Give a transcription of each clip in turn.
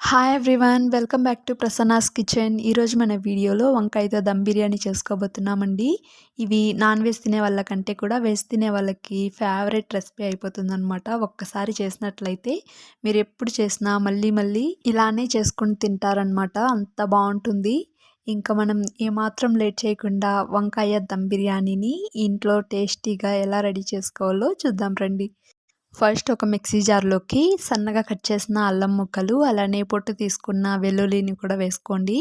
Hi everyone welcome back to Prasanna's kitchen ఈరోజు మన వీడియోలో వంకాయతో దమ్ బిర్యానీ చేసుకోబోతున్నామండి. ఇవి నాన్ వెజ్ తినే వాళ్ళకంటే కూడా వెజ్ తినే వాళ్ళకి ఫేవరెట్ రెసిపీ అయిపోతుందనమాట ఒక్కసారి చేసినట్లయితే మీరు ఎప్పుడు చేసినా మళ్ళీ మళ్ళీ ఇలానే చేసుకుని తింటారనమాట అంత బాగుంటుంది. ఇంకా మనం ఏమాత్రం లేట్ చేయకుండా వంకాయ దమ్ బిర్యానీని ఇంట్లో టేస్టీగా ఎలా రెడీ చేసుకోవాలో చూద్దాం రండి. ఫస్ట్ ఒక మిక్సీ జార్లోకి సన్నగా కట్ చేసిన అల్లం ముక్కలు అలానే పొట్టు తీసుకున్న వెల్లుల్లిని కూడా వేసుకోండి.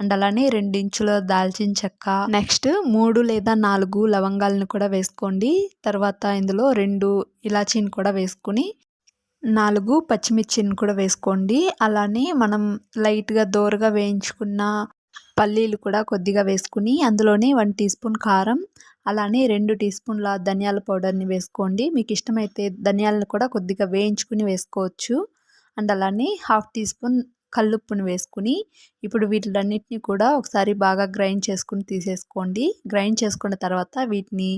అండ్ అలానే రెండించుల దాల్చిన చెక్క. నెక్స్ట్ మూడు లేదా నాలుగు లవంగాలను కూడా వేసుకోండి. తర్వాత ఇందులో రెండు ఇలాచీని కూడా వేసుకుని నాలుగు పచ్చిమిర్చిని కూడా వేసుకోండి. అలానే మనం లైట్గా దోరగా వేయించుకున్న పల్లీలు కూడా కొద్దిగా వేసుకుని అందులోనే వన్ టీ స్పూన్ కారం అలానే రెండు టీ స్పూన్ల ధనియాల పౌడర్ని వేసుకోండి. మీకు ఇష్టమైతే ధనియాలను కూడా కొద్దిగా వేయించుకుని వేసుకోవచ్చు. అండ్ అలానే హాఫ్ టీ స్పూన్ కల్లుప్పును వేసుకుని ఇప్పుడు వీటిలన్నిటిని కూడా ఒకసారి బాగా గ్రైండ్ చేసుకుని తీసేసుకోండి. గ్రైండ్ చేసుకున్న తర్వాత వీటిని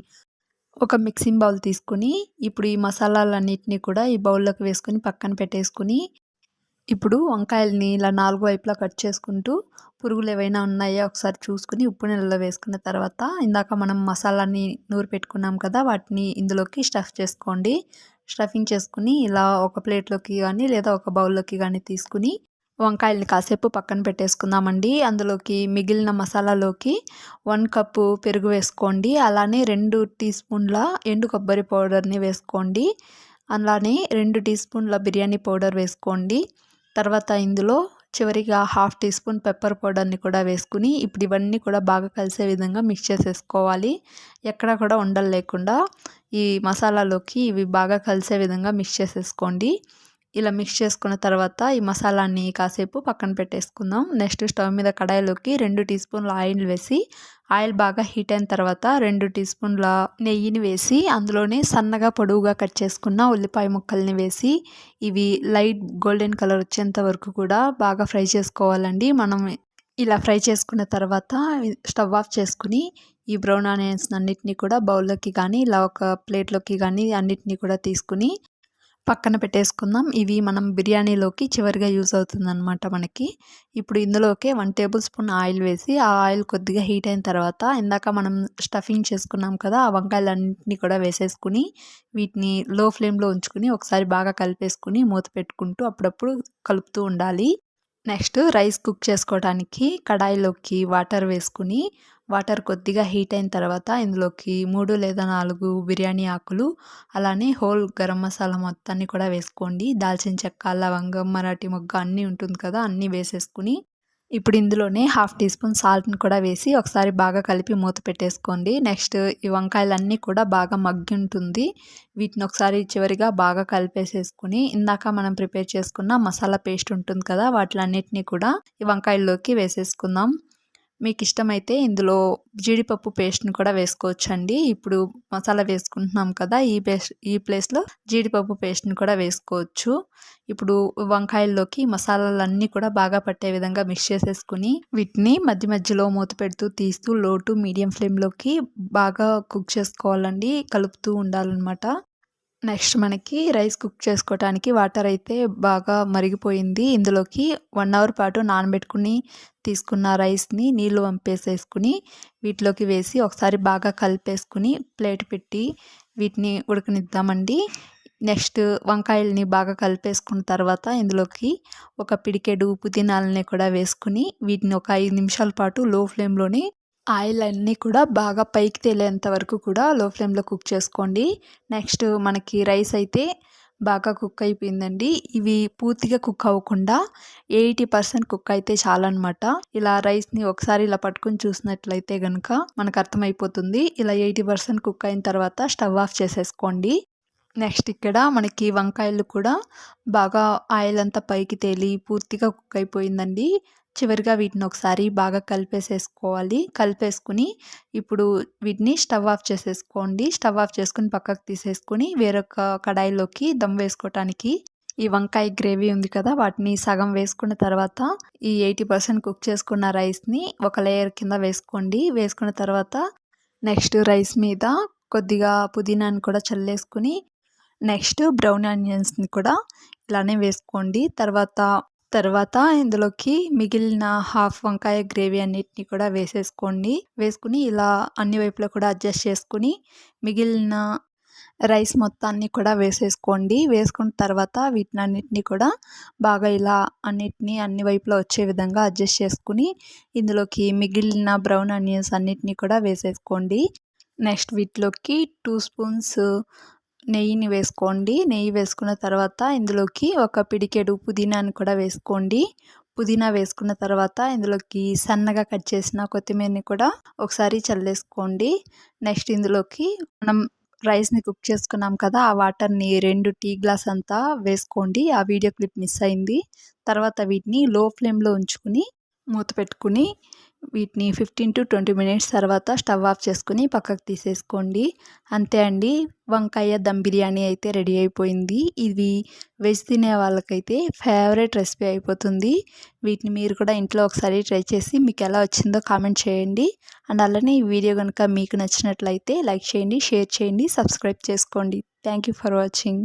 ఒక మిక్సింగ్ బౌల్ తీసుకుని ఇప్పుడు ఈ మసాలాలన్నిటిని కూడా ఈ బౌల్లోకి వేసుకొని పక్కన పెట్టేసుకుని ఇప్పుడు వంకాయలని ఇలా నాలుగు వైపులా కట్ చేసుకుంటూ పురుగులు ఏవైనా ఉన్నాయో? ఒకసారి చూసుకుని ఉప్పు నీళ్ళలో వేసుకున్న తర్వాత ఇందాక మనం మసాలాని నూరు పెట్టుకున్నాం కదా వాటిని ఇందులోకి స్టఫ్ చేసుకోండి. స్టఫింగ్ చేసుకుని ఇలా ఒక ప్లేట్లోకి కానీ లేదా ఒక బౌల్లోకి కానీ తీసుకుని వంకాయల్ని కాసేపు పక్కన పెట్టేసుకుందామండి. అందులోకి మిగిలిన మసాలాలోకి వన్ కప్పు పెరుగు వేసుకోండి. అలానే రెండు టీ స్పూన్ల ఎండు కొబ్బరి పౌడర్ని వేసుకోండి. అలానే రెండు టీ స్పూన్ల బిర్యానీ పౌడర్ వేసుకోండి. తర్వాత ఇందులో చివరిగా హాఫ్ టీ స్పూన్ పెప్పర్ పౌడర్ని కూడా వేసుకుని ఇప్పుడు ఇవన్నీ కూడా బాగా కలిసే విధంగా మిక్స్ చేసేసుకోవాలి. ఎక్కడ కూడా ఉండలు లేకుండా ఈ మసాలాలోకి ఇవి బాగా కలిసే విధంగా మిక్స్ చేసేసుకోండి. ఇలా మిక్స్ చేసుకున్న తర్వాత ఈ మసాలాని కాసేపు పక్కన పెట్టేసుకుందాం. నెక్స్ట్ స్టవ్ మీద కడాయిలోకి రెండు టీ స్పూన్ల ఆయిల్ వేసి ఆయిల్ బాగా హీట్ అయిన తర్వాత రెండు టీ స్పూన్ల నెయ్యిని వేసి అందులోనే సన్నగా పొడవుగా కట్ చేసుకున్న ఉల్లిపాయ ముక్కల్ని వేసి ఇవి లైట్ గోల్డెన్ కలర్ వచ్చేంత వరకు కూడా బాగా ఫ్రై చేసుకోవాలండి. మనం ఇలా ఫ్రై చేసుకున్న తర్వాత స్టవ్ ఆఫ్ చేసుకుని ఈ బ్రౌన్ ఆనియన్స్ అన్నిటిని కూడా బౌల్లోకి కానీ ఇలా ఒక ప్లేట్లోకి కానీ అన్నిటినీ కూడా తీసుకుని పక్కన పెట్టేసుకుందాం. ఇవి మనం బిర్యానీలోకి చివరిగా యూజ్ అవుతుందన్నమాట మనకి. ఇప్పుడు ఇందులోకి వన్ టేబుల్ స్పూన్ ఆయిల్ వేసి ఆ ఆయిల్ కొద్దిగా హీట్ అయిన తర్వాత ఇందాక మనం స్టఫింగ్ చేసుకున్నాం కదా ఆ వంకాయలన్నింటినీ కూడా వేసేసుకుని వీటిని లో ఫ్లేమ్లో ఉంచుకుని ఒకసారి బాగా కలిపేసుకుని మూత పెట్టుకుంటూ అప్పుడప్పుడు కలుపుతూ ఉండాలి. నెక్స్ట్ రైస్ కుక్ చేసుకోవడానికి కడాయిలోకి వాటర్ వేసుకుని వాటర్ కొద్దిగా హీట్ అయిన తర్వాత ఇందులోకి మూడు లేదా నాలుగు బిర్యానీ ఆకులు అలానే హోల్ గరం మసాలా మొత్తాన్ని కూడా వేసుకోండి. దాల్చిన చెక్క లవంగం మరాఠీ మొగ్గ అన్నీ ఉంటుంది కదా అన్నీ వేసేసుకుని ఇప్పుడు ఇందులోనే హాఫ్ టీ స్పూన్ సాల్ట్ని కూడా వేసి ఒకసారి బాగా కలిపి మూత పెట్టేసుకోండి. నెక్స్ట్ ఈ వంకాయలన్నీ కూడా బాగా మగ్గి ఉంటుంది వీటిని ఒకసారి చివరిగా బాగా కలిపేసేసుకుని ఇందాక మనం ప్రిపేర్ చేసుకున్న మసాలా పేస్ట్ ఉంటుంది కదా వాటిలన్నిటినీ కూడా ఈ వంకాయల్లోకి వేసేసుకుందాం. మీకు ఇష్టమైతే ఇందులో జీడిపప్పు పేస్ట్ని కూడా వేసుకోవచ్చండి. ఇప్పుడు మసాలా వేసుకుంటున్నాం కదా ఈ పేస్ట్ ఈ ప్లేస్లో జీడిపప్పు పేస్ట్ని కూడా వేసుకోవచ్చు. ఇప్పుడు వంకాయల్లోకి మసాలాలన్నీ కూడా బాగా పట్టే విధంగా మిక్స్ చేసేసుకుని వీటిని మధ్య మధ్యలో మూత పెడుతూ తీస్తూ లోటు మీడియం ఫ్లేమ్లోకి బాగా కుక్ చేసుకోవాలండి. కలుపుతూ ఉండాలన్నమాట. నెక్స్ట్ మనకి రైస్ కుక్ చేసుకోవటానికి వాటర్ అయితే బాగా మరిగిపోయింది. ఇందులోకి వన్ అవర్ పాటు నానబెట్టుకుని తీసుకున్న రైస్ని నీళ్ళు వంపేసేసుకుని వీటిలోకి వేసి ఒకసారి బాగా కలిపేసుకుని ప్లేట్ పెట్టి వీటిని ఉడకనిద్దామండి. నెక్స్ట్ వంకాయల్ని బాగా కలిపేసుకున్న తర్వాత ఇందులోకి ఒక పిడికెడు పుదీనాలని కూడా వేసుకుని వీటిని ఒక ఐదు నిమిషాల పాటు లో ఫ్లేమ్లోనే ఆయిల్ అన్నీ కూడా బాగా పైకి తేలేంత వరకు కూడా లో ఫ్లేమ్లో కుక్ చేసుకోండి. నెక్స్ట్ మనకి రైస్ అయితే బాగా కుక్ అయిపోయిందండి. ఇవి పూర్తిగా కుక్ అవ్వకుండా ఎయిటీ పర్సెంట్ కుక్ అయితే చాలన్నమాట. ఇలా రైస్ని ఒకసారి ఇలా పట్టుకుని చూసినట్లయితే కనుక మనకు అర్థమైపోతుంది. ఇలా ఎయిటీ పర్సెంట్ కుక్ అయిన తర్వాత స్టవ్ ఆఫ్ చేసేసుకోండి. నెక్స్ట్ ఇక్కడ మనకి వంకాయలు కూడా బాగా ఆయిల్ అంతా పైకి తేలి పూర్తిగా కుక్ అయిపోయిందండి. చివరిగా వీటిని ఒకసారి బాగా కలిపేసేసుకోవాలి. కలిపేసుకుని ఇప్పుడు వీటిని స్టవ్ ఆఫ్ చేసేసుకోండి. స్టవ్ ఆఫ్ చేసుకుని పక్కకు తీసేసుకుని వేరొక కడాయిలోకి దమ్ వేసుకోవటానికి ఈ వంకాయ గ్రేవీ ఉంది కదా వాటిని సగం వేసుకున్న తర్వాత ఈ ఎయిటీ పర్సెంట్ కుక్ చేసుకున్న రైస్ని ఒక లేయర్ కింద వేసుకోండి. వేసుకున్న తర్వాత నెక్స్ట్ రైస్ మీద కొద్దిగా పుదీనాని కూడా చల్లేసుకుని నెక్స్ట్ బ్రౌన్ ఆనియన్స్ని కూడా ఇలానే వేసుకోండి. తర్వాత తర్వాత ఇందులోకి మిగిలిన హాఫ్ వంకాయ గ్రేవీ అన్నిటిని కూడా వేసేసుకోండి. వేసుకుని ఇలా అన్ని వైపులా కూడా అడ్జస్ట్ చేసుకుని మిగిలిన రైస్ మొత్తాన్ని కూడా వేసేసుకోండి. వేసుకున్న తర్వాత వీటిని వీటినన్నిటిని కూడా బాగా ఇలా అన్నిటినీ అన్ని వైపులా వచ్చే విధంగా అడ్జస్ట్ చేసుకుని ఇందులోకి మిగిలిన బ్రౌన్ ఆనియన్స్ అన్నిటినీ కూడా వేసేసుకోండి. నెక్స్ట్ వీటిలోకి టూ స్పూన్స్ నెయ్యిని వేసుకోండి. నెయ్యి వేసుకున్న తర్వాత ఇందులోకి ఒక పిడికెడు పుదీనాని కూడా వేసుకోండి. పుదీనా వేసుకున్న తర్వాత ఇందులోకి సన్నగా కట్ చేసిన కొత్తిమీరని కూడా ఒకసారి చల్లేసుకోండి. నెక్స్ట్ ఇందులోకి మనం రైస్ని కుక్ చేసుకున్నాం కదా ఆ వాటర్ని రెండు టీ గ్లాస్ అంతా వేసుకోండి. ఆ వీడియో క్లిప్ మిస్ అయింది. తర్వాత వీటిని లో ఫ్లేమ్లో ఉంచుకుని మూత పెట్టుకుని వీటిని ఫిఫ్టీన్ టు ట్వంటీ మినిట్స్ తర్వాత స్టవ్ ఆఫ్ చేసుకుని పక్కకు తీసేసుకోండి. అంతే అండి. వంకాయ దమ్ బిర్యానీ అయితే రెడీ అయిపోయింది. ఇది వెజ్ తినే వాళ్ళకైతే ఫేవరెట్ రెసిపీ అయిపోతుంది. వీటిని మీరు కూడా ఇంట్లో ఒకసారి ట్రై చేసి మీకు ఎలా వచ్చిందో కామెంట్ చేయండి. అండ్ అలానే ఈ వీడియో కనుక మీకు నచ్చినట్లయితే లైక్ చేయండి షేర్ చేయండి సబ్స్క్రైబ్ చేసుకోండి. Thank you for watching.